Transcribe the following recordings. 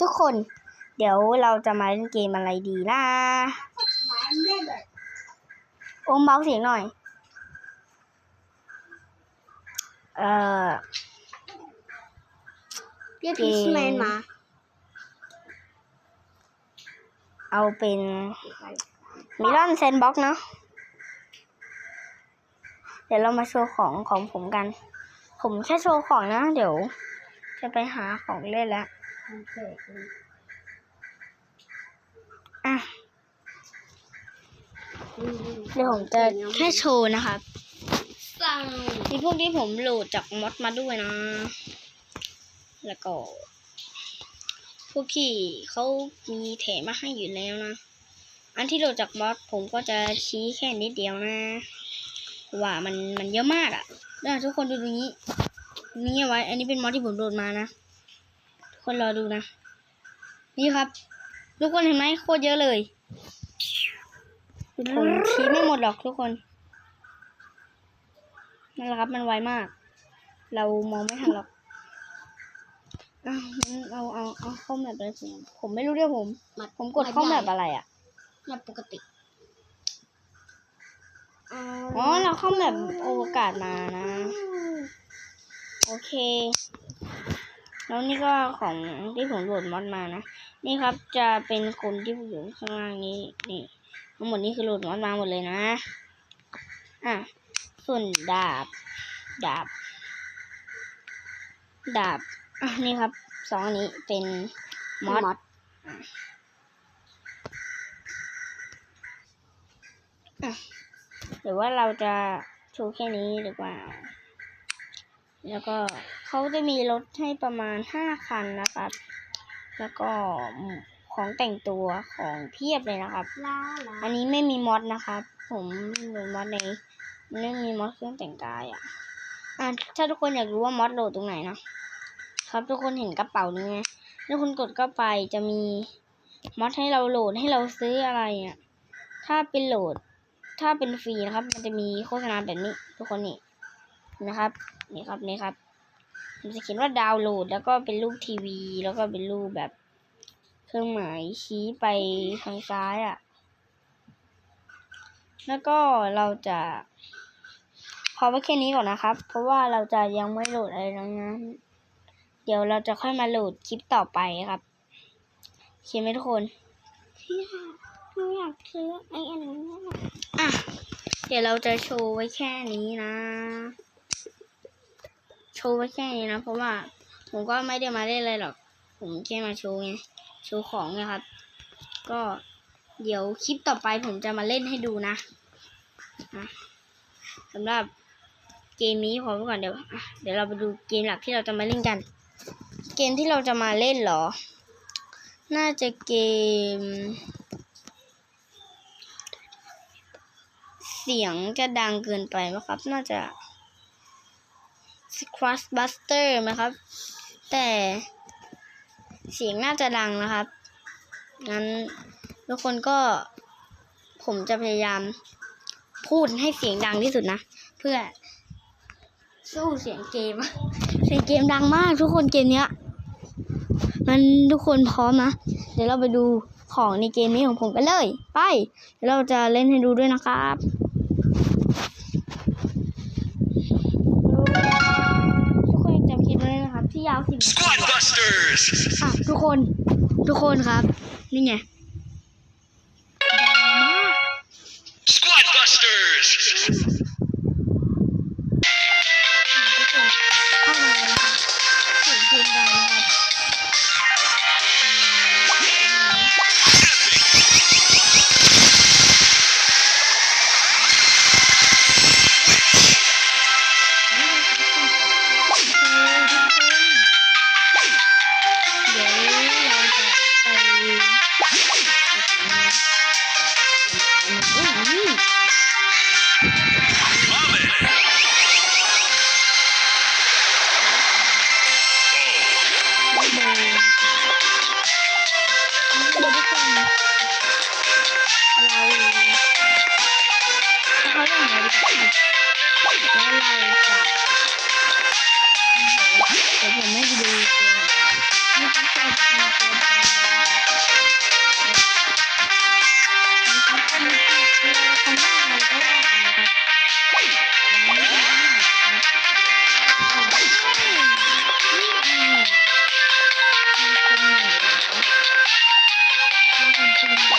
ทุกคน เดี๋ยวเราจะมาเล่นเกมอะไรดีนะโอมเบาเสียงหน่อย เอ่อเรียกพีชแมนมา เอาเป็นมิลอนเซนบ็อกเนาะเดี๋ยวเรามาโชว์ของของผมกัน ผมแค่โชว์ของนะ เดี๋ยว จะไปหาของเล่นแล้ว อะเดี๋ยวผมจะแค่โชว์นะครับสั่งมีพวกที่ผมโหลดจากมอดมาด้วยนะ แล้วก็ พวกที่เขามีแถมมาให้อยู่แล้วนะ อันที่โหลดจากมอดผมก็จะชี้แค่นิดเดียวนะ ว่ามันมันเยอะมากอะ่ะนะทุกคนดูตรงนี้ นี่เอาไว้ อันนี้เป็นมอดที่ผมโหลดมานะทุก คนรอดูนะ นี่ครับ ทุกคนเห็นไหมโคตรเยอะเลยผมชี้ไม่หมดหรอกทุกคนนั่นแหละครับมันไวมาก เรามองไม่ทันหรอกอ้าวงั้นเอาเอาเอาเข้าแบบอะไรสิผมไม่รู้เรื่องผมมาผมกดเข้าแบบอะไรอะแบบปกติอ๋อเราเข้าแบบโอกาสมานะ โอเค แล้วนี่ก็ของที่ผมโหลดมอดมานะ นี่ครับจะเป็นคนที่อยู่ข้างล่างนี้นี่ ทั้งหมดนี้คือโหลดมอดมาหมดเลยนะ อะ ส่วนดาบ ดาบ ดาบ อะนี่ครับสองอันนี้เป็นมอดมอดหรือว่าเราจะโชว์แค่นี้หรือเปล่า แล้วก็ เขาจะมีรถให้ประมาณห้าคันนะครับ แล้วก็ของแต่งตัวของเพียบเลยนะครับ อันนี้ไม่มีมอดนะครับ ผมโหลดมอดในไม่มีมอดเครื่องแต่งกายอะอะถ้าทุกคนอยากรู้ว่ามอดโหลดตรงไหนนะครับ ทุกคนเห็นกระเป๋านี้ไหมถ้าคุณกดเข้าไปจะมีมอดให้เราโหลดให้เราซื้ออะไรอะถ้าเป็นโหลด ถ้าเป็นฟรีนะครับ มันจะมีโฆษณาแบบนี้ ทุกคนนี่นะครับ นี่ครับนี่ครับ มันจะเขียนว่าดาวน์โหลด แล้วก็เป็นรูปทีวี แล้วก็เป็นรูปแบบ เครื่องหมายชี้ไปทางซ้ายอะ แล้วก็เราจะพอไว้แค่นี้ก่อนนะครับ เพราะว่าเราจะยังไม่โหลดอะไรทั้งนั้น เดี๋ยวเราจะค่อยมาโหลดคลิปต่อไปครับโอเคไหมทุกคนพี่ค่ะหนูอยากซื้อไอ้อันนี้อะ เดี๋ยวเราจะโชว์ไว้แค่นี้นะ โชว์ไว้แค่นี้นะ เพราะว่าผมก็ไม่ได้มาเล่นอะไรหรอก ผมแค่มาโชว์ไง โชว์ของไงครับ ก็เดี๋ยวคลิปต่อไปผมจะมาเล่นให้ดูนะสำหรับเกมนี้พอไว้ก่อนเดี๋ยวเดี๋ยวเราไปดูเกมหลักที่เราจะมาเล่นกัน เกมที่เราจะมาเล่นหรอ น่าจะเกม เสียงจะดังเกินไปไหมครับ น่าจะ Scratch Buster ไหมครับ แต่เสียงน่าจะดังนะครับ งั้นทุกคนก็ผมจะพยายามพูดให้เสียงดังที่สุดนะ เพื่อสู้เสียงเกม เสียงเกมดังมากทุกคนเกมเนี้ย มันทุกคนพร้อมนะ เดี๋ยวเราไปดูของในเกมนี้ของผมกันเลย ไป เดี๋ยวเราจะเล่นให้ดูด้วยนะครับ อะทุกคนทุกคนครับ นี่ไง Squad Busters! ทุ Thank you.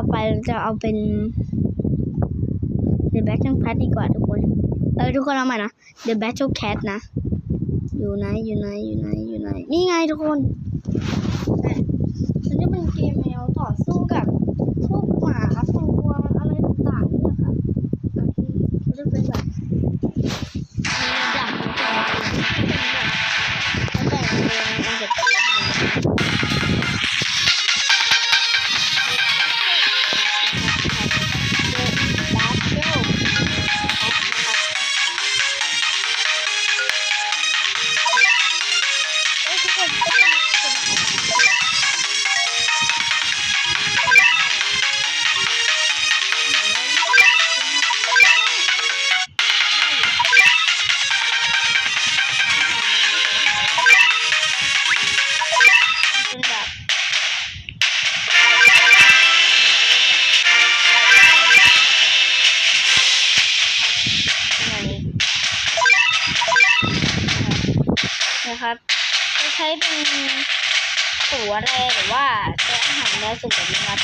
ต่อไปเราจะเอาเป็น The Battle Cat ดีกว่าทุกคน เออทุกคนเอาใหม่นะ The Battle Cat นะ อยู่ไหนอยู่ไหนอยู่ไหนอยู่ไหนนี่ไงทุกคนอะมันจะเป็นเกมแมวต่อสู้กับ สุ่มแบบนี้ครับ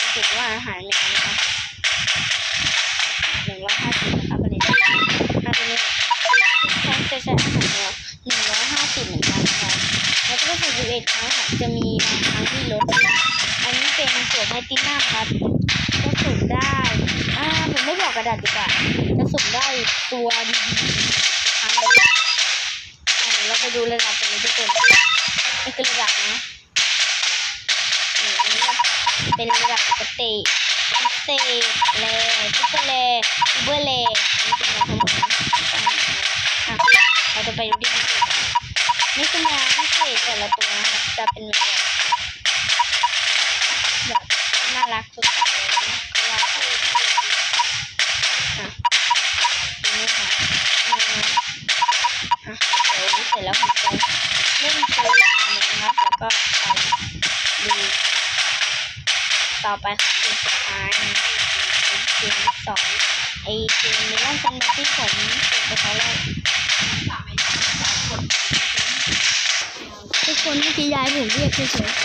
รู้สึกว่าอาหารแนวนะครับหนึ่งร้อยห้าสิบนะครับอันนี้อันนี้ใช้จะใช้อาหารแนวหนึ่งร้อยห้าสิบเหมือนกันนะครับแล้วก็สิบเอ็ดครั้งค่ะจะมีบางครั้งที่ลดอันนี้เป็นส่วนแพลตตินัมครับก็สุ่มได้ อ่าผมไม่บอกกระดาษดีกว่าจะสุ่มได้ตัว ต่อไปคือสุดท้ายเป็นเกมที่สองไอเกมเมลอนซันมาที่ผมเปิดไปเขาแรกทุกคนเมื่อกี้ยายผมเรียกเฉยๆอะ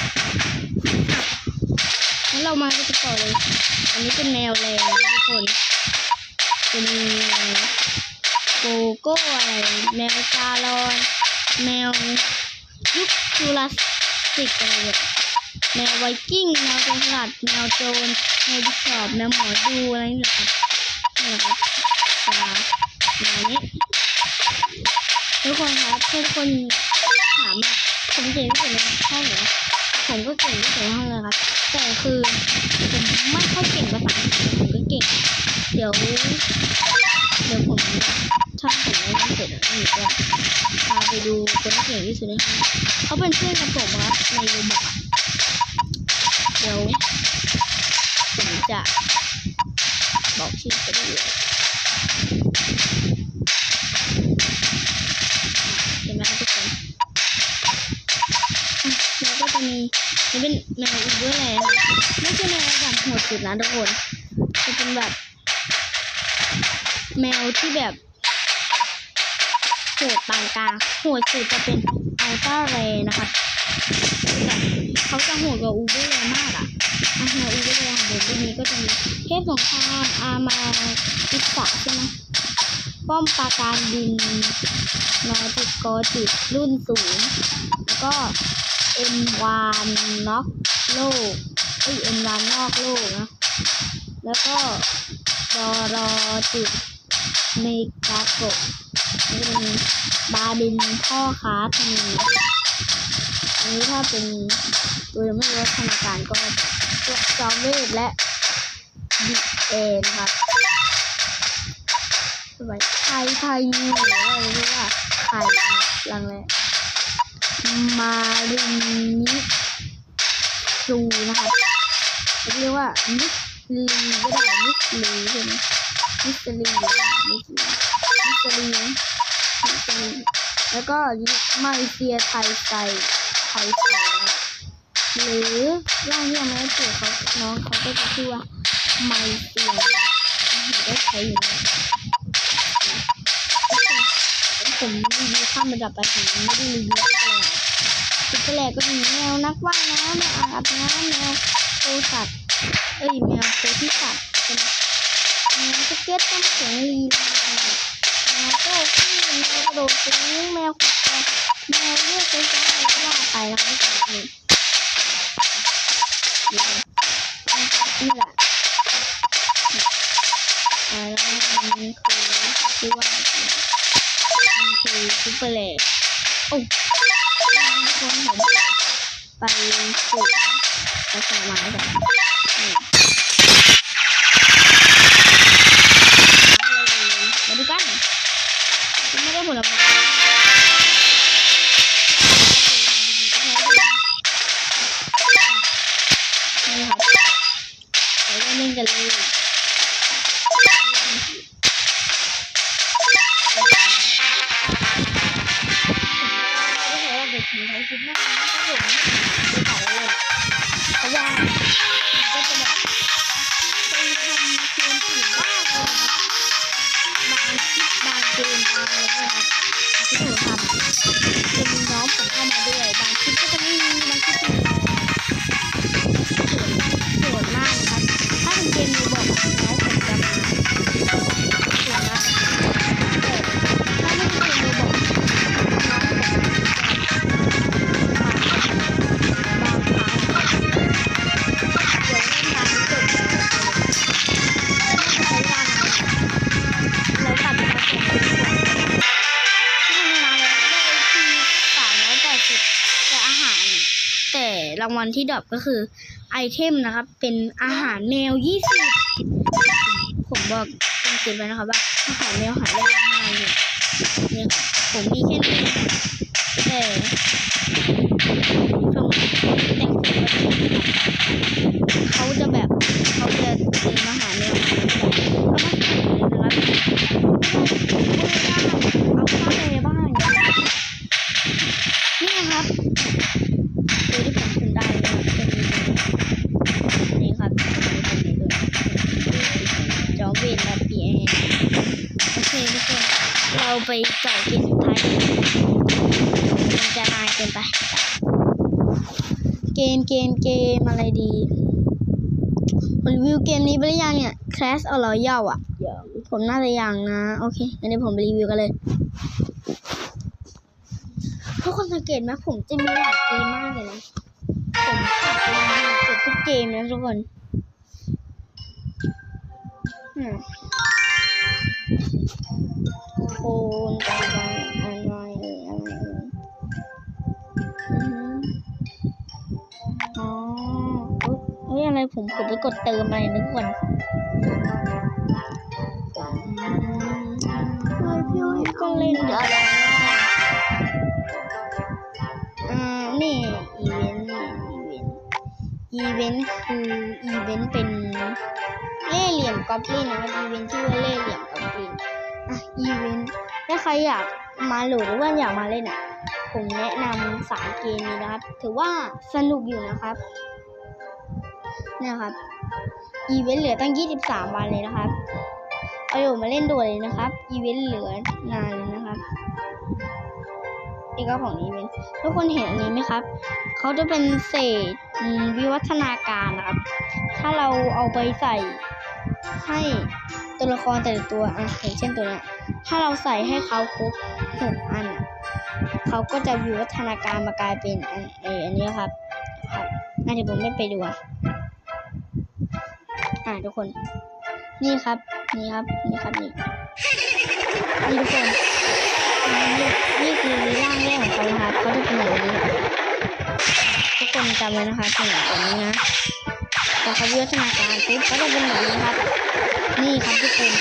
งั้นเรามากันต่อเลย อันนี้เป็นแมวแรงทุกคน เป็นแมวโกโก้อะไรแมวซาลอน แมวยุคจูราสสิกอะไรแบบ แมวไวกิ้งแมวจรสลัดแมวโจรแมวดิชอบแมวหมอดูอะไรนี่แหละครับนี่แหละครับแนวนี้ทุกคนครับทุกคนถามอะผมเก่งที่สุดในห้องเหรอผมก็เก่งที่สุดในห้องเลยครับ แต่คือผมไม่ค่อยเก่งภาษาผมก็เก่ง เดี๋ยว เดี๋ยวผมถ้าผมเล่เสร็จอะหนูก็พาไปดูคนที่เก่งที่สุดในห้องเขาเป็นเพื่อนกับผมครับในโรูบอกอะเดี๋ยวผม จะบอกชื่อไปเรื่อยๆเห็นไหมทุกคนอะแล้วก็จะมีนี่เป็นแมวอีกด้วยเละไม่ใช่แมวแบบโหดสุดนะทุกคนจะเป็นแบบ แมวที่แบบโหดปานกลางโหดสุดจะเป็นอัลต้าเรนะคะ เขาจะโหดกว่าอูเบอร์เลยมากอะอาหารอูเบอร์เลยของผมตัวนี้ก็จะมีเทพสงครามอามาติสะใช่ไหมป้อมปราการบินนอติกอจิตรุ่นสูง แล้วก็เอ็นวานน็อกโลกเอ้ยเอ็นวานนอกโลกนะแล้วก็ดอรอจุดเมกาโกะบาบินพ่อค้าธนู อันนี้ถ้าเป็นตัวยังไม่รู้ว่าธนาการก็จะพวกจอมเวทและดิเอนครับสมัยไทยไทยหรือว่าเรียกว่าไทยนะครับลังแรกมารินิซูนะครับเรียกว่ามิสลีก็ได้มิสลีใช่ไหมมิสลีมิสลีมิสลีมิสลีแล้วก็มาเลเซียไทยไซไทย ไซนะครับหรือร่างที่ยังไม่ได้เปลี่ยนเขาน้องเขาก็จะชื่อว่าไมเลเซียนะครับได้ใช้อยู่นะผมรีวิวข้ามระดับไปผมไม่ได้รีวิวซุปเปอร์แลนด์ซุปเปอร์แลนด์ก็มีแมวนักว่ายน้ำแมวอาบน้ำแมวโคสัตว์เอ้ยแมวโคที่สัตว์เป็นแมวสเก็ตต้องเสียงลีลาแมวเจ้าที่แมวกระโดดสูงแมวขุดแมว แมวเลือกใช้ๆอะไรก็ว่าไปแล้วไม่ใช่ ด็างวัลที่ดรอปก็คือไอเทมนะครับ เป็นอาหารแมวยี่สิบผมบอกเป็นเกมไปนะครับว่าอาหารแมวหายากมากเลยเนี่ยผมมีแค่นี้แต่ผมแต่งตัวเขาจะแบบเขาจะเติมอาหารแมวมาก็มาขายเลยนะครับเอาเข้าไป เราไปเจาะเกมสุดท้ายมันจะนานเกินไป เกมเกมเกมอะไรดีรีวิวเกมนี้ไปหรือยังเนี่ย Clash of Royale อะย่างผมน่าจะยังนะ โอเคงั้นเดี๋ยวผมไปรีวิวกันเลยทุกคนสังเกตไหมผมจะมีหลายเกมมากเลยนะ ผมขาดไปเกือบทุกเกมนะทุกคน อืมโคนไปอะไรอะไรอ่ยอืมอ๋ออุ๊ยเฮ้ยอะไรผมผมไปกดเติมอะไรนะทุกคนอืมเฮ้ยพี่อ้อยก็เล่นอะไรนะอ่านี่อีเวนต์นี่อีเวนต์อีเวนต์คืออีเวนต์เป็น เล่เหลี่ยมกอบลินนะครับอีเวนต์ชื่อว่าเล่เหลี่ยมกอบลินอะอีเวนต์ถ้าใครอยากมาโหลดหรือว่าอยากมาเล่นอะ ผมแนะนำสามเกมนี้นะครับ ถือว่าสนุกอยู่นะครับเนี่ยครับ อีเวนต์เหลือตั้ง 23 วันเลยนะครับเอาอยู่มาเล่นด่วนเลยนะครับ อีเวนต์เหลือนานเลยนะครับนี่ก็ของอีเวนต์ทุกคนเห็นอันนี้ไหมครับ เขาจะเป็นเศษวิวัฒนาการนะครับ ถ้าเราเอาไปใส่ ให้ตัวละครแต่ละตัวอะอย่างเช่นตัวเนี้ยถ้าเราใส่ให้เขาครบหกอันอะเขาก็จะวิวัฒนาการมากลายเป็นอันเอออันนี้ครับ ครับน่าจะผมไม่ไปดูอะอะทุกคน นี่ครับ นี่ครับ นี่ครับนี่นี่ทุกคนนี่นี่คือร่างแรกของเขานะครับเขาจะเป็นแบบนี้ทุกคนจำไว้นะคะถึงแบบนี้นะ อเขาวิวัฒนาการปุ๊บเขาจะเป็นแบบนี้ครับ นี่ครับทุกคน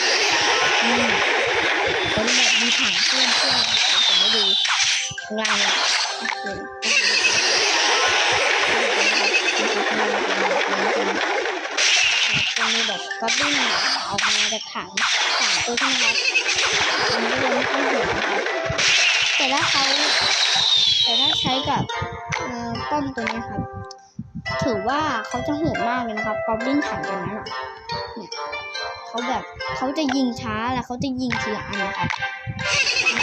นี่เป็นแบบมีถังเครื่องเครื่องผมไม่ดูงล่างเนี่ยโอเคจะมีแบบก็บิ้นออกมาจากถังสามตัวใช่ไหมครับ ถือว่าเขาจะโหดมากเลยนะครับกอบลินถังตัวนั้นอะเนี่ยเขาแบบเขาจะยิงช้าแล้วเขาจะยิงทีละอันนะครับอั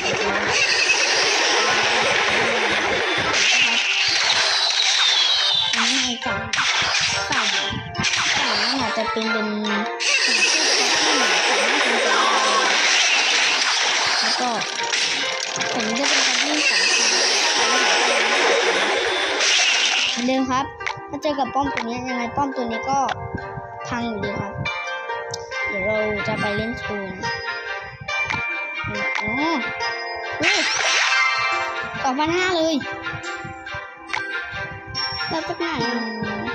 นนี้ในฝั่งฝั่งฝั่งนั้นอาจจะเป็นเป็นเป็นตัวแล้วก็ผมจะเป็นกอบลินสองทีเหมือนเดิมครับ ถ้าเจอกับป้อมตัวนี้ยังไงป้อมตัวนี้ก็พังอยู่ดีครับ เดี๋ยวเราจะไปเล่นโชว์นะอ๋อสองพันห้าเลยแล้วจากไหนอือะม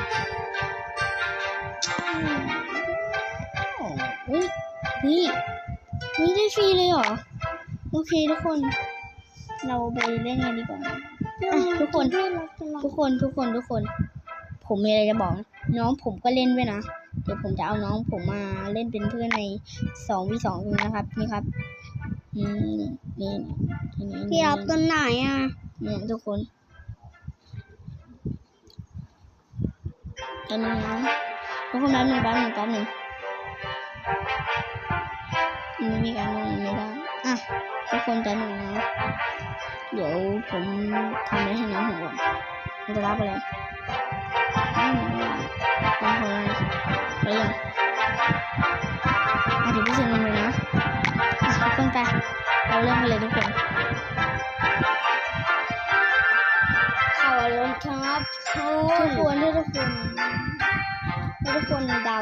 อ๋อเฮ้ยเฮ้ยเฮ้ยได้ฟรีเลยเหรอ โอเคทุกคน เราไปเล่นกันดีกว่าทุกคน ทุกคน ทุกคน ทุกคน ผมมีอะไรจะบอกนะน้องผมก็เล่นด้วยนะ เดี๋ยวผมจะเอาน้องผมมาเล่นเป็นเพื่อนในสองวีสองตรงนี้นะครับ นี่ครับอืมนี่นี่นี่พี่รับตัวไหนอะเนี่ยทุกคนแป๊บนึงนะทุกคนแป๊บนึงแป๊บนึงแป๊บนึงมันไม่มีการลงไม่ได้ อะ ทุกคนใจหนึ่งนะ เดี๋ยวผมทำอะไรให้น้องผมก่อนมันจะรับอะไรอืม ลองโทรเลยไปยังอะเดี๋ยวพี่เซนมันเลยนะอะทุกคนไปเราเริ่มกันเลยทุกคนข่าวลงครับทุกคนทุกคนทุกคนเดา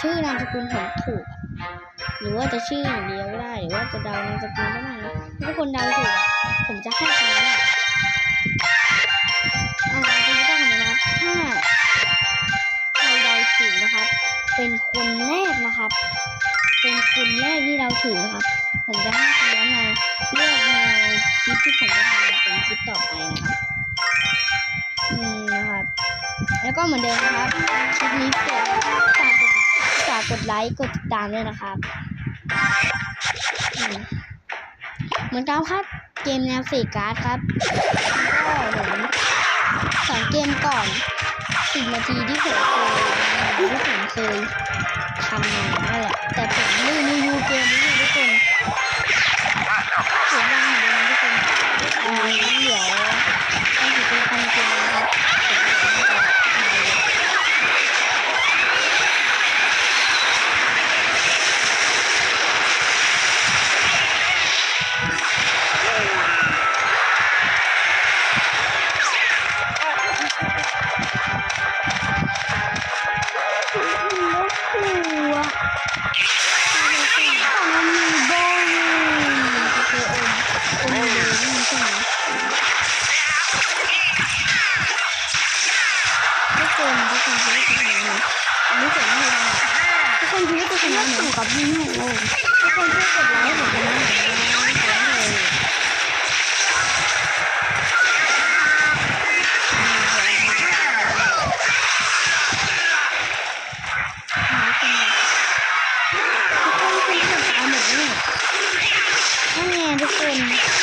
ชื่อนามสกุลผมถูก หรือว่าจะชื่ออย่างเดียวก็ได้ หรือว่าจะเดานามสกุลก็ได้นะทุกคนเดาถูกอะผมจะให้คะแนน ถูกนะครับ ผมจะให้คะแนนมาเลือกแนคลิปที่ผมจะทำเป็นคลิปต่อไปนะครับอืมนะครับ แล้วก็เหมือนเดิมนะครับคลิปนี้กดฝากกดฝากกดไลค์กดติดตามด้วยนะครับเหมือนกันครับเกมแนวสี่การ์ดครับก็เหมือนสอนเกมก่อน สิบนาทีที่ผมเคยที่ผมเคยทำมาแหละแต่ผมไม่รีวิวเกมนี้ทุกคน นั่นไ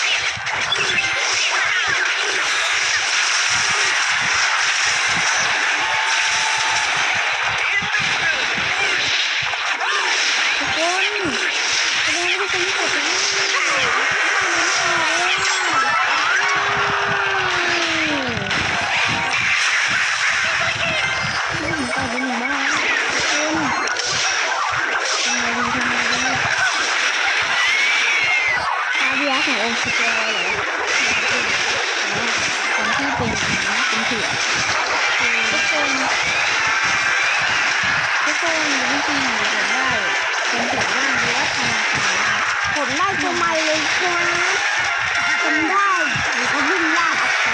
ทำไมเลยครับผมได้ผมก็วิ่งลากออกไป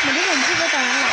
เหมือนที่ผมพูดไปตอนนั้นแหละ